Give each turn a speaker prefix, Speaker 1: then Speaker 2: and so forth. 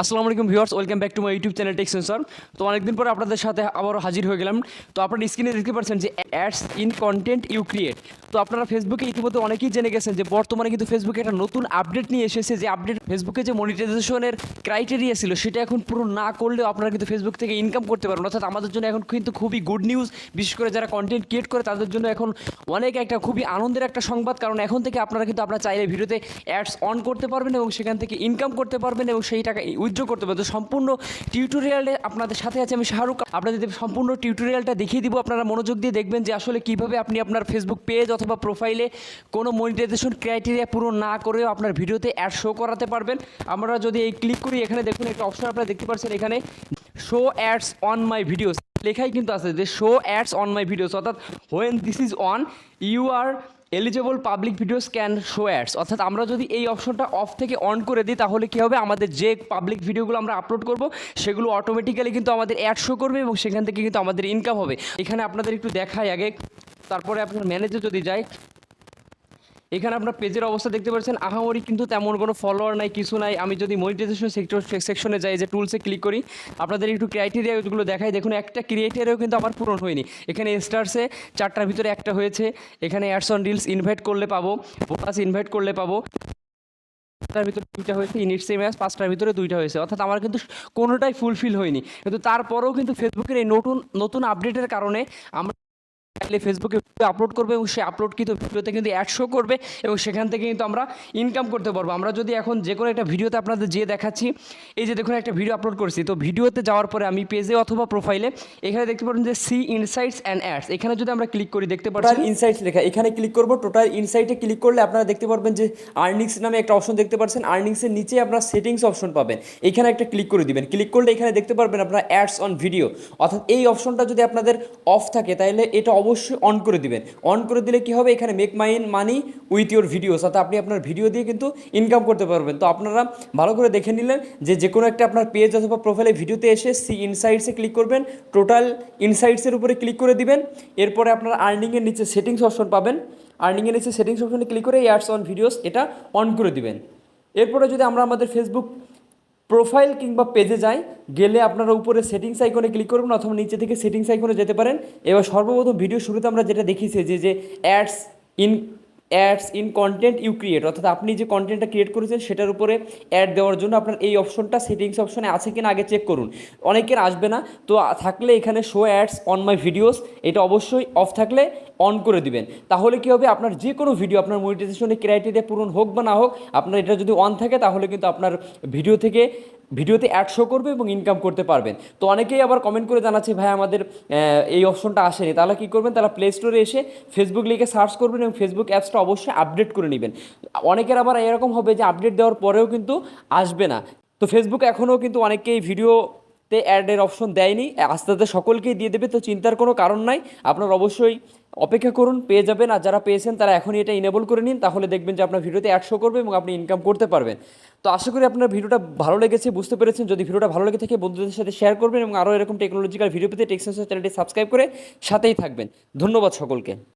Speaker 1: আসসালামু আলাইকুম viewers, welcome back to my YouTube channel Tech Sensor. তো অনেকদিন পরে আপনাদের সাথে আবারও হাজির হয়ে গেলাম। তো আপনার স্ক্রিনে দেখতে পাচ্ছেন যে ads in content you create তো আপনারা ফেসবুকে ইতিমধ্যে অনেকেই জেনে গেছেন যে বর্তমানে কিন্তু ফেসবুকে একটা নতুন আপডেট নিয়ে এসেছে যে আপডেট ফেসবুকে যে মনিটাইজেশনের ক্রাইটেরিয়া ছিল, সেটা এখন পুরো না করলেও আপনারা কিন্তু ফেসবুক থেকে ইনকাম করতে পারবেন। অর্থাৎ আমাদের জন্য এখন কিন্তু খুবই গুড নিউজ বিশেষ করে যারা কন্টেন্ট ক্রিয়েট করে, তাদের জন্য এখন অনেক একটা খুবই আনন্দের একটা সংবাদ। কারণ এখন থেকে আপনারা কিন্তু আপনারা চাইলে ভিডিওতে অ্যাডস অন করতে পারবেন এবং সেখান থেকে ইনকাম করতে পারবেন এবং সেই টাকা উইথড্র করতে পারবেন। তো সম্পূর্ণ টিউটোরিয়ালে আপনাদের সাথে আছে আমি শাহরুখ। আপনাদের সম্পূর্ণ টিউটোরিয়ালটা দেখিয়ে দিব। আপনারা মনোযোগ দিয়ে দেখবেন যে আসলে কীভাবে আপনি আপনার ফেসবুক পেজ অথবা প্রোফাইলে কোনো মনিটাইজেশন ক্রাইটেরিয়া পূরণ না করেও আপনার ভিডিওতে অ্যাড শো করাতে পারবেন। আমরা যদি এই ক্লিক করি, এখানে দেখুন একটা অপশন আপনারা দেখতে পাচ্ছেন, এখানে show ads on my videos লেখাই কিন্তু আছে যে show ads on my videos অর্থাৎ when this is on you are eligible public videos can show ads অর্থাৎ আমরা যদি এই অপশনটা অফ থেকে অন করে দিই, তাহলে কী হবে? আমাদের যে পাবলিক ভিডিওগুলো আমরা আপলোড করব, সেগুলো অটোমেটিক্যালি কিন্তু আমাদের অ্যাড শো করবে এবং সেখান থেকে কিন্তু আমাদের ইনকাম হবে। এখানে আপনাদের একটু দেখাই আগে। তারপরে আপনার ম্যানেজে যদি যায়, এখানে আপনার পেজের অবস্থা দেখতে পাচ্ছেন। আহামরি কিন্তু তেমন কোনো ফলোয়ার নাই, কিছু নাই। আমি যদি মনিটাইজেশন সেক্টর সেকশনে যাই, যে টুলসে ক্লিক করি, আপনাদের একটু ক্রাইটেরিয়াগুলো দেখাই। দেখুন, একটা ক্রিয়েটারেও কিন্তু আমার পূরণ হয়নি। এখানে স্টার্সে চারটার ভিতরে একটা হয়েছে। এখানে অ্যাডস অন রিলস ইনভাইট করলে পাবো বোনাস ইনভাইট করলে পাবো। পাঁচটার ভিতরে দুইটা হয়েছে ইনিটস ম্যাচ পাঁচটার ভিতরে দুইটা হয়েছে। অর্থাৎ আমার কিন্তু কোনোটাই ফুলফিল হয়নি। কিন্তু তারপরেও কিন্তু ফেসবুকের এই নতুন নতুন আপডেটের কারণে আমরা চাইলে ফেসবুকে আপলোড করবে এবং সেই আপলোড কিন্তু ভিডিওতে কিন্তু অ্যাড শো করবে এবং সেখান থেকে কিন্তু আমরা ইনকাম করতে পারব। আমরা যদি এখন যে কোনো একটা ভিডিওতে আপনাদের যে দেখাচ্ছি, এই যে দেখুন একটা ভিডিও আপলোড করছি। তো ভিডিওতে যাওয়ার পরে আমি পেজে অথবা প্রোফাইলে এখানে দেখতে পারেন যে সি ইনসাইটস অ্যান্ড অ্যাডস এখানে যদি আমরা ক্লিক করি, দেখতে পাচ্ছি
Speaker 2: ইনসাইটস লেখা। এখানে ক্লিক করব। টোটাল ইনসাইটে ক্লিক করলে আপনারা দেখতে পারবেন যে আর্নিংস নামে একটা অপশন দেখতে পাচ্ছেন। আর্নিংসের নিচে আপনারা সেটিংস অপশন পাবেন। এখানে একটা ক্লিক করে দিবেন। ক্লিক করলে এখানে দেখতে পারবেন আপনারা অ্যাডস অন ভিডিও অর্থাৎ এই অপশনটা যদি আপনাদের অফ থাকে, তাহলে এটা অবশ্যই অন করে দিবেন। অন করে দিলে কি হবে? এখানে make mine money with your videos অর্থাৎ আপনি আপনার ভিডিও দিয়ে কিন্তু ইনকাম করতে পারবেন। তো আপনারা ভালো করে দেখে নিলেন যে যে কোনো একটা আপনার পেজ অথবা প্রোফাইলে ভিডিওতে এসে সি ইনসাইটসে ক্লিক করবেন টোটাল ইনসাইটসের উপরে ক্লিক করে দিবেন। এরপরে আপনার আর্নিংয়ের নিচে সেটিংস অপশন পাবেন। আর্নিংয়ের নিচে সেটিংস অপশনে ক্লিক করে অ্যাডস অন ভিডিওস এটা অন করে দিবেন। এরপরে যদি আমরা আমাদের ফেসবুক প্রোফাইল কিংবা পেজে যাই, গেলে আপনারা উপরে সেটিংস আইকনে ক্লিক করবেন অথবা নিচে থেকে সেটিংস আইকনে যেতে পারেন। এবার সর্বপ্রথম ভিডিও শুরুতে আমরা যেটা দেখিয়েছি যে যে ads in ads in content you create অর্থাৎ আপনি যে কন্টেন্টটা ক্রিয়েট করেছেন সেটার উপরে অ্যাড দেওয়ার জন্য আপনার এই অপশনটা সেটিংস অপশনে আছে কিনা আগে চেক করুন। অনেকের আসবে না, তো থাকলে এখানে show ads on my videos এটা অবশ্যই অফ থাকলে অন করে দিবেন। তাহলে কি হবে? আপনার যে কোনো ভিডিও আপনার মনিটাইজেশনের ক্রাইটেরিয়া পূরণ হোক বা না হোক, আপনার এটা যদি অন থাকে, তাহলে কিন্তু আপনার ভিডিও থেকে ভিডিওতে অ্যাড শো করবে এবং ইনকাম করতে পারবেন। তো অনেকেই আবার কমেন্ট করে জানাচ্ছে, ভাই, আমাদের এই অপশনটা আসেনি। তাহলে কী করবেন? তারা প্লে স্টোরে এসে ফেসবুক লিখে সার্চ করবেন এবং ফেসবুক অ্যাপসটা অবশ্যই আপডেট করে নেবেন। অনেকের আবার এরকম হবে যে আপডেট দেওয়ার পরেও কিন্তু আসবে না। তো ফেসবুক এখনও কিন্তু অনেকেই ভিডিও তে অ্যাডের অপশন দেয়নি, আস্তে আস্তে সকলকেই দিয়ে দেবে, তো চিন্তার কোনো কারণ নাই। আপনার অবশ্যই অপেক্ষা করুন, পেয়ে যাবেন, আর যারা পেয়েছেন তারা এখনই এটা ইনেবল করে নিন, তাহলে দেখবেন যে আপনার ভিডিওতে অ্যাড শো করবে এবং আপনি ইনকাম করতে পারবেন। তো আশা করি আপনার ভিডিওটা ভালো লেগেছে, বুঝতে পেরেছেন। যদি ভিডিওটা ভালো লেগে থাকে, বন্ধুদের সাথে শেয়ার করবেন এবং আরও এরকম টেকনোলজিক্যাল ভিডিও পেতে টেক্সেন্সার চ্যানেলটি সাবস্ক্রাইব করে সাথেই থাকবেন। ধন্যবাদ সকলকে।